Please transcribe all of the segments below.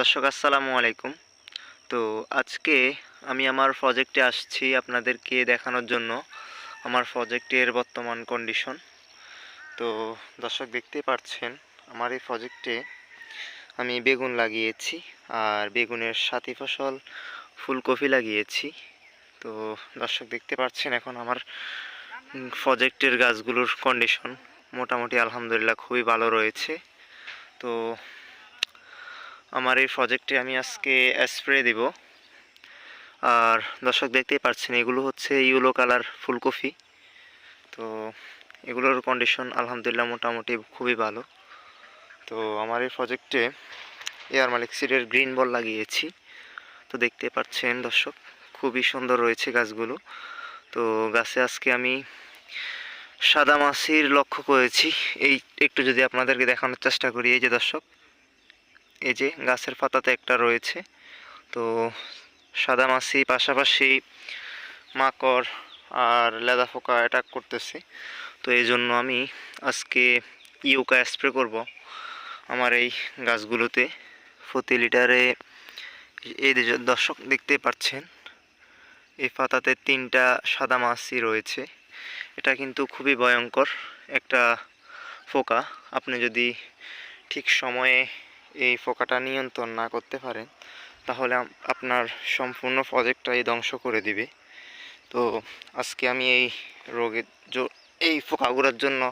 দর্শক, আসসালামু আলাইকুম। তো আজকে আমি আমার প্রজেক্টে আসছি আপনাদেরকে দেখানোর জন্য, আমার প্রজেক্টের বর্তমান কন্ডিশন তো দর্শক, দেখতে পাচ্ছেন, আমার এই প্রজেক্টে আমি বেগুন লাগিয়েছি, আর বেগুনের সাথী ফসল, ফুলকপি লাগিয়েছি। তো দর্শক, দেখতে পাচ্ছেন এখন আমার প্রজেক্টের গাছগুলোর কন্ডিশন মোটামুটি আলহামদুলিল্লাহ খুবই ভালো রয়েছে। তো আমার এই প্রজেক্টে আমি আজকে স্প্রে দিব। আর দর্শক দেখতেই পাচ্ছেন এগুলো হচ্ছে ইউলো কালার ফুলকপি। তো এগুলোর কন্ডিশন আলহামদুলিল্লাহ মোটামুটি খুবই ভালো। তো আমার এই প্রজেক্টে এয়ার মালিক সিডের গ্রিন বল লাগিয়েছি। তো দেখতে পাচ্ছেন দর্শক, খুবই সুন্দর রয়েছে গাছগুলো। তো গাছে আজকে আমি সাদা মাছির লক্ষ্য করেছি। এই একটু যদি আপনাদেরকে দেখানোর চেষ্টা করি, এই যে দর্শক এই যে গাছের পাতাতে একটা রয়েছে। তো সাদা মাছি, পাশাপাশি মাকড় আর লেদা পোকা অ্যাটাক করতেছে। তো এই জন্য আমি আজকে ইউকা স্প্রে করব আমার এই গাছগুলোতে। প্রতি লিটারে এই দর্শক দেখতে পাচ্ছেন, এই পাতাতে তিনটা সাদা মাছি রয়েছে। এটা কিন্তু খুবই ভয়ঙ্কর একটা পোকা। আপনি যদি ঠিক সময়ে এই ফোকাটা নিয়ন্ত্রণ না করতে পারেন তাহলে আপনার সম্পূর্ণ প্রজেক্টটাই ধ্বংস করে দিবে। তো আজকে আমি এই রোগের এই ফোকাগুলোর জন্য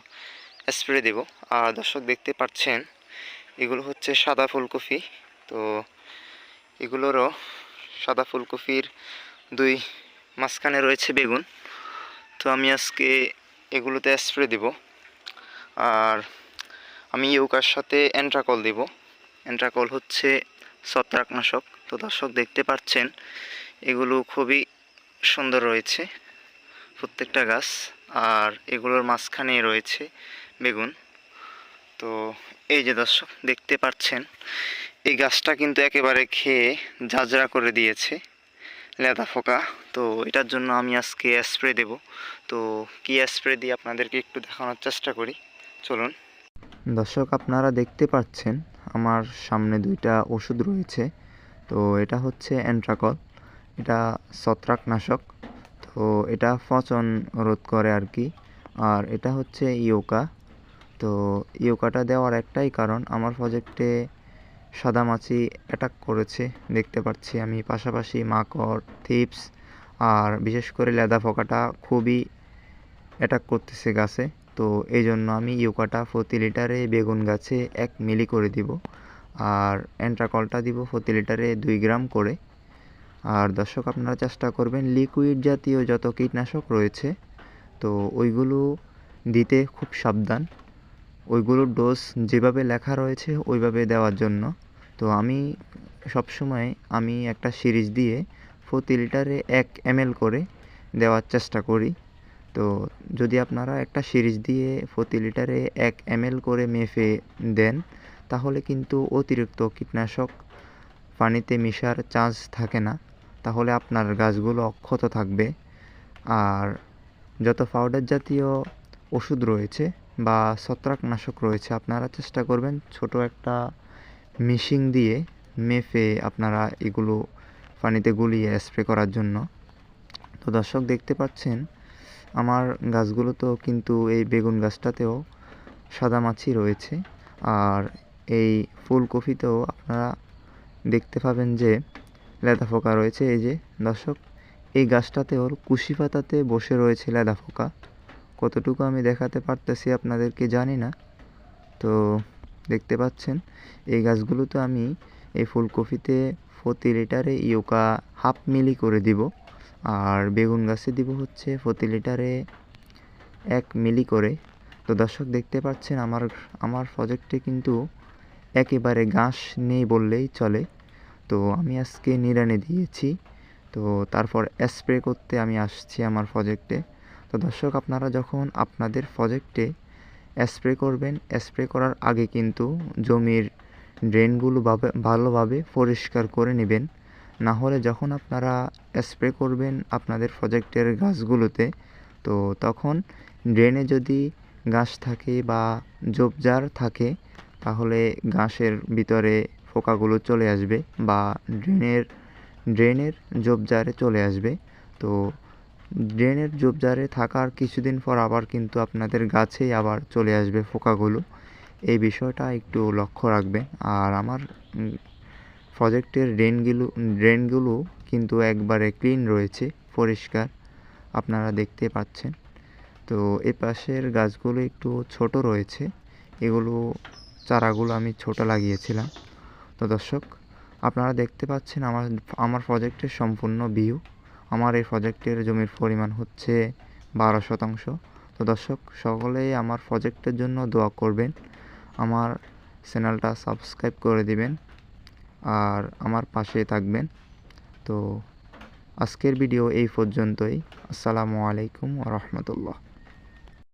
স্প্রে দেব। আর দর্শক দেখতে পাচ্ছেন, এগুলো হচ্ছে সাদা ফুলকপি। তো এগুলোরও সাদা ফুলকপির দুই মাঝখানে রয়েছে বেগুন। তো আমি আজকে এগুলোতে স্প্রে দেব। আর আমি ইউকার সাথে অ্যান্ট্রাকল দেব। অ্যান্ট্রাকল হচ্ছে ছত্রাকনাশক। তো দর্শক দেখতে পাচ্ছেন, এগুলো খুবই সুন্দর রয়েছে প্রত্যেকটা গাছ, আর এগুলোর মাঝখানে রয়েছে বেগুন। তো এই যে দর্শক, দেখতে পাচ্ছেন, এই গাছটা কিন্তু একেবারে খেয়ে ঝাঁঝরা করে দিয়েছে লেদা ফোকা। তো এটার জন্য আমি আজকে স্প্রে দেব। তো কি স্প্রে দিয়ে আপনাদেরকে একটু দেখানোর চেষ্টা করি? চলুন। দর্শক, আপনারা দেখতে পাচ্ছেন আমার সামনে দুইটা ওষুধ রয়েছে। তো এটা হচ্ছে অ্যান্ট্রাকল, এটা ছত্রাকনাশক। তো এটা পচন রোধ করে আর কি আর এটা হচ্ছে ইয়োকা। তো ইয়োকাটা দেওয়ার একটাই কারণ, আমার প্রজেক্টে সাদামাছি অ্যাটাক করেছে, দেখতে পাচ্ছি আমি। পাশাপাশি মাকড় থিপস আর বিশেষ করে লেদা ফোকাটা খুবই অ্যাটাক করতেছে গাছে। তো এই জন্য আমি ইউকাটা প্রতি লিটারে বেগুন গাছে এক মিলি করে দিব। আর অ্যান্ট্রাকলটা দিব প্রতি লিটারে দুই গ্রাম করে। আর দর্শক, আপনারা চেষ্টা করবেন লিকুইড জাতীয় যত কীটনাশক রয়েছে, তো ওইগুলো দিতে খুব সাবধান। ওইগুলোর ডোজ যেভাবে লেখা রয়েছে ওইভাবে দেওয়ার জন্য। তো আমি সবসময় আমি একটা সিরিজ দিয়ে প্রতি লিটারে এক এমএল করে দেওয়ার চেষ্টা করি। তো যদি আপনারা একটা সিরিজ দিয়ে প্রতি লিটারে এক এমএল করে মেপে দেন, তাহলে কিন্তু অতিরিক্ত কীটনাশক পানিতে মিশার চান্স থাকে না। তাহলে আপনার গাছগুলো অক্ষত থাকবে। আর যত পাউডার জাতীয় ওষুধ রয়েছে বা ছত্রাকনাশক রয়েছে, আপনারা চেষ্টা করবেন ছোট একটা মিশিং দিয়ে মেপে আপনারা এগুলো পানিতে গুলিয়ে স্প্রে করার জন্য। তো দর্শক দেখতে পাচ্ছেন আমার গাছগুলোতেও কিন্তু এই বেগুন গাছটাতেও সাদা মাছি রয়েছে। আর এই ফুলকপিতেও আপনারা দেখতে পাবেন যে লেদা পোকা রয়েছে। এই যে দর্শক, এই গাছটাতেও কুশি পাতাতে বসে রয়েছে লেদা পোকা। কতটুকু আমি দেখাতে পারতেছি আপনাদেরকে জানি না। তো দেখতে পাচ্ছেন, এই গাছগুলোতে আমি এই ফুলকপিতে প্রতি লিটারে ইউকা হাফ মিলি করে দিব। আর বেগুন গাছে দিব হচ্ছে প্রতি লিটারে এক মিলি করে। তো দর্শক দেখতে পাচ্ছেন আমার আমার প্রজেক্টে কিন্তু একেবারে ঘাস নেই বললেই চলে। তো আমি আজকে নিড়ানি দিয়েছি। তো তারপর স্প্রে করতে আমি আসছি আমার প্রজেক্টে তো দর্শক আপনারা যখন আপনাদের প্রজেক্টে স্প্রে করবেন স্প্রে করার আগে কিন্তু জমির ড্রেনগুলো ভাবে- ভালোভাবে পরিষ্কার করে নেবেন। না হলে যখন আপনারা স্প্রে করবেন আপনাদের প্রজেক্টের গাছগুলোতে, তো তখন ড্রেনে যদি ঘাস থাকে বা ঝোপঝাড় থাকে, তাহলে ঘাসের ভিতরে পোকাগুলো চলে আসবে বা ড্রেনের ড্রেনের ঝোপঝাড়ে চলে আসবে। তো ড্রেনের ঝোপঝাড়ে থাকার কিছুদিন পর আবার কিন্তু আপনাদের গাছেই আবার চলে আসবে পোকাগুলো। এই বিষয়টা একটু লক্ষ্য রাখবেন। আর আমার প্রজেক্টের ড্রেনগুলো ড্রেনগুলো কিন্তু একবারে ক্লিন রয়েছে, পরিষ্কার। আপনারা দেখতে পাচ্ছেন। তো এ পাশের গাছগুলো একটু ছোট রয়েছে। এগুলো চারাগুলো আমি ছোট লাগিয়েছিলাম। তো দর্শক, আপনারা দেখতে পাচ্ছেন আমার আমার প্রজেক্টের সম্পূর্ণ ভিউ। আমার এই প্রজেক্টের জমির পরিমাণ হচ্ছে বারো শতাংশ। তো দর্শক, সকলেই আমার প্রজেক্টের জন্য দোয়া করবেন। আমার চ্যানেলটা সাবস্ক্রাইব করে দিবেন। আর আমার পাশে থাকবেন। তো আজকের ভিডিও এই পর্যন্তই। আসসালামু আলাইকুম রহমতুল্লাহ।